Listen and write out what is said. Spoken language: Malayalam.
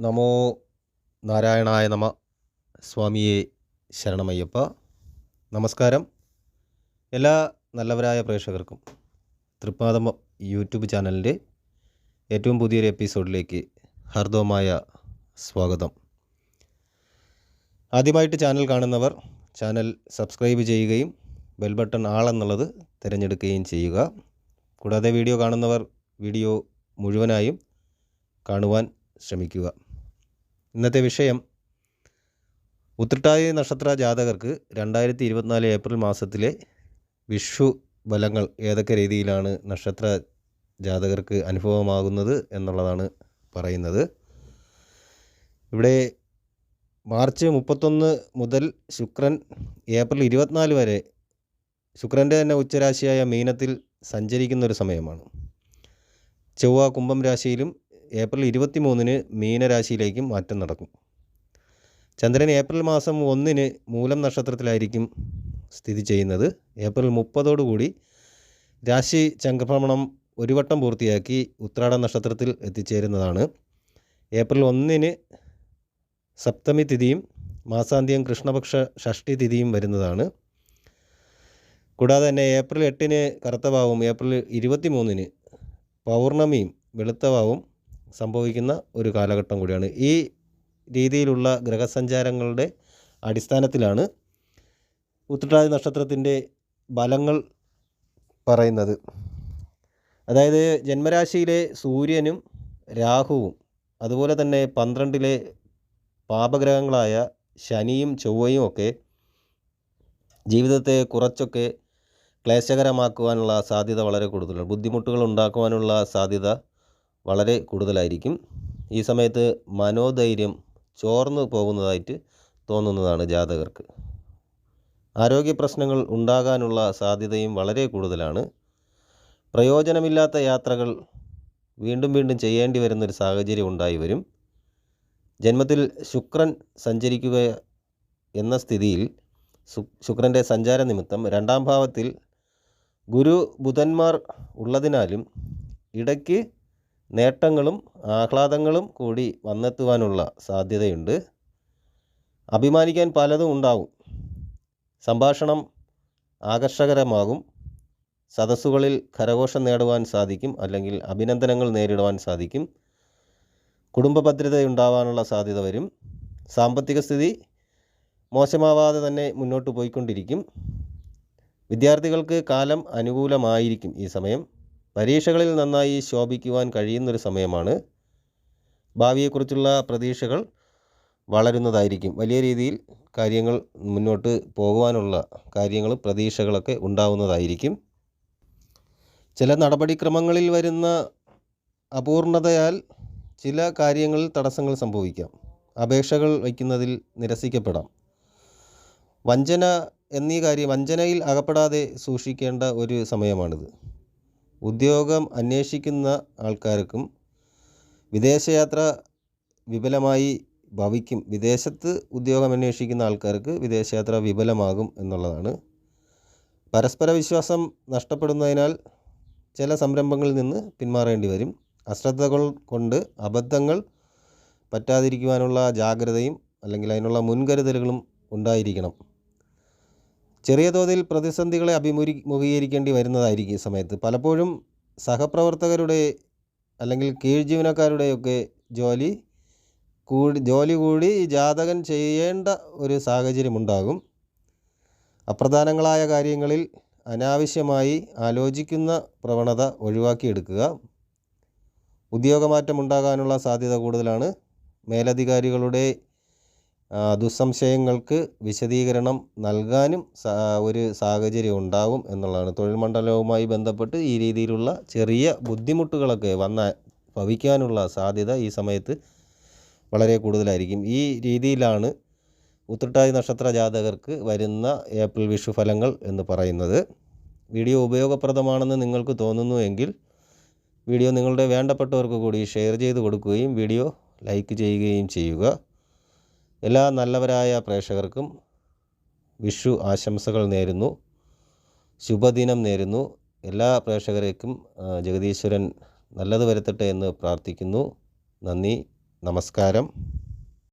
നമോ നാരായണായ നമ. സ്വാമിയെ ശരണമയ്യപ്പ. നമസ്കാരം. എല്ലാ നല്ലവരായ പ്രേക്ഷകർക്കും തൃപ്പാദം യൂട്യൂബ് ചാനലിന്റെ ഏറ്റവും പുതിയൊരു എപ്പിസോഡിലേക്ക് ഹർദവമായ സ്വാഗതം. ആദ്യമായിട്ട് ചാനൽ കാണുന്നവർ ചാനൽ സബ്സ്ക്രൈബ് ചെയ്യുകയും ബെൽ ബട്ടൺ ആളെന്നുള്ളത് തിരഞ്ഞെടുക്കുകയും ചെയ്യുക. കൂടാതെ വീഡിയോ കാണുന്നവർ വീഡിയോ മുഴുവനായും കാണുവാൻ ശ്രമിക്കുക. ഇന്നത്തെ വിഷയം ഉത്രട്ടാതി നക്ഷത്ര ജാതകർക്ക് രണ്ടായിരത്തി ഇരുപത്തിനാല് ഏപ്രിൽ മാസത്തിലെ വിഷു ബലങ്ങൾ ഏതൊക്കെ രീതിയിലാണ് നക്ഷത്ര ജാതകർക്ക് അനുഭവമാകുന്നത് എന്നുള്ളതാണ് പറയുന്നത്. ഇവിടെ മാർച്ച് മുപ്പത്തൊന്ന് മുതൽ ശുക്രൻ ഏപ്രിൽ ഇരുപത്തിനാല് വരെ ശുക്രന്റെ തന്നെ ഉച്ചരാശിയായ മീനത്തിൽ സഞ്ചരിക്കുന്ന ഒരു സമയമാണ്. ചൊവ്വ കുംഭം രാശിയിലും ഏപ്രിൽ ഇരുപത്തി മൂന്നിന് മീനരാശിയിലേക്കും മാറ്റം നടക്കും. ചന്ദ്രൻ ഏപ്രിൽ മാസം ഒന്നിന് മൂലം നക്ഷത്രത്തിലായിരിക്കും സ്ഥിതി ചെയ്യുന്നത്. ഏപ്രിൽ മുപ്പതോടുകൂടി രാശി ചക്രഭ്രമണം ഒരു വട്ടം പൂർത്തിയാക്കി ഉത്രാട നക്ഷത്രത്തിൽ എത്തിച്ചേരുന്നതാണ്. ഏപ്രിൽ ഒന്നിന് സപ്തമി തിഥിയും മാസാന്ത്യം കൃഷ്ണപക്ഷ ഷഷ്ടി തിഥിയും വരുന്നതാണ്. കൂടാതെ തന്നെ ഏപ്രിൽ എട്ടിന് കറുത്തവാവും ഏപ്രിൽ ഇരുപത്തി മൂന്നിന് പൗർണമിയും വെളുത്തവാവും സംഭവിക്കുന്ന ഒരു കാലഘട്ടം കൂടിയാണ്. ഈ രീതിയിലുള്ള ഗ്രഹസഞ്ചാരങ്ങളുടെ അടിസ്ഥാനത്തിലാണ് ഉത്രട്ടാതി നക്ഷത്രത്തിന്റെ ബലങ്ങൾ പറയുന്നത്. അതായത് ജന്മരാശിയിലെ സൂര്യനും രാഹുവും അതുപോലെ തന്നെ പന്ത്രണ്ടിലെ പാപഗ്രഹങ്ങളായ ശനിയും ചൊവ്വയും ഒക്കെ ജീവിതത്തെ കുറച്ചൊക്കെ ക്ലേശകരമാക്കുവാനുള്ള സാധ്യത വളരെ കൂടുതലാണ്. ബുദ്ധിമുട്ടുകൾ ഉണ്ടാക്കുവാനുള്ള സാധ്യത വളരെ കൂടുതലായിരിക്കും. ഈ സമയത്ത് മനോധൈര്യം ചോർന്നു പോകുന്നതായിട്ട് തോന്നുന്നതാണ് ജാതകർക്ക്. ആരോഗ്യ പ്രശ്നങ്ങൾ ഉണ്ടാകാനുള്ള സാധ്യതയും വളരെ കൂടുതലാണ്. പ്രയോജനമില്ലാത്ത യാത്രകൾ വീണ്ടും വീണ്ടും ചെയ്യേണ്ടി വരുന്നൊരു സാഹചര്യം ഉണ്ടായി വരും. ജന്മത്തിൽ ശുക്രൻ സഞ്ചരിക്കുക എന്ന സ്ഥിതിയിൽ ശുക്രന്റെ സഞ്ചാര നിമിത്തം രണ്ടാം ഭാവത്തിൽ ഗുരു ബുധന്മാർ ഉള്ളതിനാലും ഇടയ്ക്ക് നേട്ടങ്ങളും ആഹ്ലാദങ്ങളും കൂടി വന്നെത്തുവാനുള്ള സാധ്യതയുണ്ട്. അഭിമാനിക്കാൻ പലതും ഉണ്ടാവും. സംഭാഷണം ആകർഷകരമാകും. സദസ്സുകളിൽ കരഘോഷം നേടുവാൻ സാധിക്കും. അല്ലെങ്കിൽ അഭിനന്ദനങ്ങൾ നേരിടുവാൻ സാധിക്കും. കുടുംബ ഭദ്രതയുണ്ടാവാനുള്ള സാധ്യത വരും. സാമ്പത്തിക സ്ഥിതി മോശമാവാതെ തന്നെ മുന്നോട്ട് പോയിക്കൊണ്ടിരിക്കും. വിദ്യാർത്ഥികൾക്ക് കാലം അനുകൂലമായിരിക്കും ഈ സമയം. പരീക്ഷകളിൽ നന്നായി ശോഭിക്കുവാൻ കഴിയുന്നൊരു സമയമാണ്. ഭാവിയെക്കുറിച്ചുള്ള പ്രതീക്ഷകൾ വളരുന്നതായിരിക്കും. വലിയ രീതിയിൽ കാര്യങ്ങൾ മുന്നോട്ട് പോകുവാനുള്ള കാര്യങ്ങൾ പ്രതീക്ഷകളൊക്കെ ഉണ്ടാവുന്നതായിരിക്കും. ചില നടപടിക്രമങ്ങളിൽ വരുന്ന അപൂർണതയാൽ ചില കാര്യങ്ങളിൽ തടസ്സങ്ങൾ സംഭവിക്കാം. അപേക്ഷകൾ വയ്ക്കുന്നതിൽ നിരസിക്കപ്പെടാം. വഞ്ചന എന്നീ കാര്യം വഞ്ചനയിൽ അകപ്പെടാതെ സൂക്ഷിക്കേണ്ട ഒരു സമയമാണിത്. ഉദ്യോഗം അന്വേഷിക്കുന്ന ആൾക്കാർക്കും വിദേശയാത്ര വിപുലമായി ഭവിക്കും. വിദേശത്ത് ഉദ്യോഗം അന്വേഷിക്കുന്ന ആൾക്കാർക്ക് വിദേശയാത്ര വിപുലമാകും എന്നുള്ളതാണ്. പരസ്പര വിശ്വാസം നഷ്ടപ്പെടുന്നതിനാൽ ചില സംരംഭങ്ങളിൽ നിന്ന് പിന്മാറേണ്ടി വരും. അശ്രദ്ധകൾ കൊണ്ട് അബദ്ധങ്ങൾ പറ്റാതിരിക്കുവാനുള്ള ജാഗ്രതയും അല്ലെങ്കിൽ അതിനുള്ള മുൻകരുതലുകളും ഉണ്ടായിരിക്കണം. ചെറിയ തോതിൽ പ്രതിസന്ധികളെ അഭിമുഖീകരിക്കേണ്ടി വരുന്നതായിരിക്കും ഈ സമയത്ത്. പലപ്പോഴും സഹപ്രവർത്തകരുടെ അല്ലെങ്കിൽ കീഴ് ജീവനക്കാരുടെയൊക്കെ ജോലി കൂടി ജോലി കൂടി ജാതകൻ ചെയ്യേണ്ട ഒരു സാഹചര്യമുണ്ടാകും അപ്രധാനങ്ങളായ കാര്യങ്ങളിൽ അനാവശ്യമായി ആലോചിക്കുന്ന പ്രവണത ഒഴിവാക്കിയെടുക്കുക. ഉദ്യോഗമാറ്റം ഉണ്ടാകാനുള്ള സാധ്യത കൂടുതലാണ്. മേലധികാരികളുടെ ദുസ്സംശയങ്ങൾക്ക് വിശദീകരണം നൽകാനും ഒരു സാഹചര്യം ഉണ്ടാവും എന്നുള്ളതാണ്. തൊഴിൽ മണ്ഡലവുമായി ബന്ധപ്പെട്ട് ഈ രീതിയിലുള്ള ചെറിയ ബുദ്ധിമുട്ടുകളൊക്കെ വന്ന ഭവിക്കാനുള്ള സാധ്യത ഈ സമയത്ത് വളരെ കൂടുതലായിരിക്കും. ഈ രീതിയിലാണ് ഉത്രട്ടാതി നക്ഷത്ര ജാതകർക്ക് വരുന്ന ഏപ്രിൽ വിഷു ഫലങ്ങൾ എന്ന് പറയുന്നത്. വീഡിയോ ഉപയോഗപ്രദമാണെന്ന് നിങ്ങൾക്ക് തോന്നുന്നു എങ്കിൽ വീഡിയോ നിങ്ങളുടെ വേണ്ടപ്പെട്ടവർക്ക് കൂടി ഷെയർ ചെയ്ത് കൊടുക്കുകയും വീഡിയോ ലൈക്ക് ചെയ്യുകയും ചെയ്യുക. എല്ലാ നല്ലവരായ പ്രേക്ഷകർക്കും വിഷു ആശംസകൾ നേരുന്നു. ശുഭദിനം നേരുന്നു. എല്ലാ പ്രേക്ഷകരേക്കും ജഗദീശ്വരൻ നല്ലത് വരുത്തട്ടെ എന്ന് പ്രാർത്ഥിക്കുന്നു. നന്ദി. നമസ്കാരം.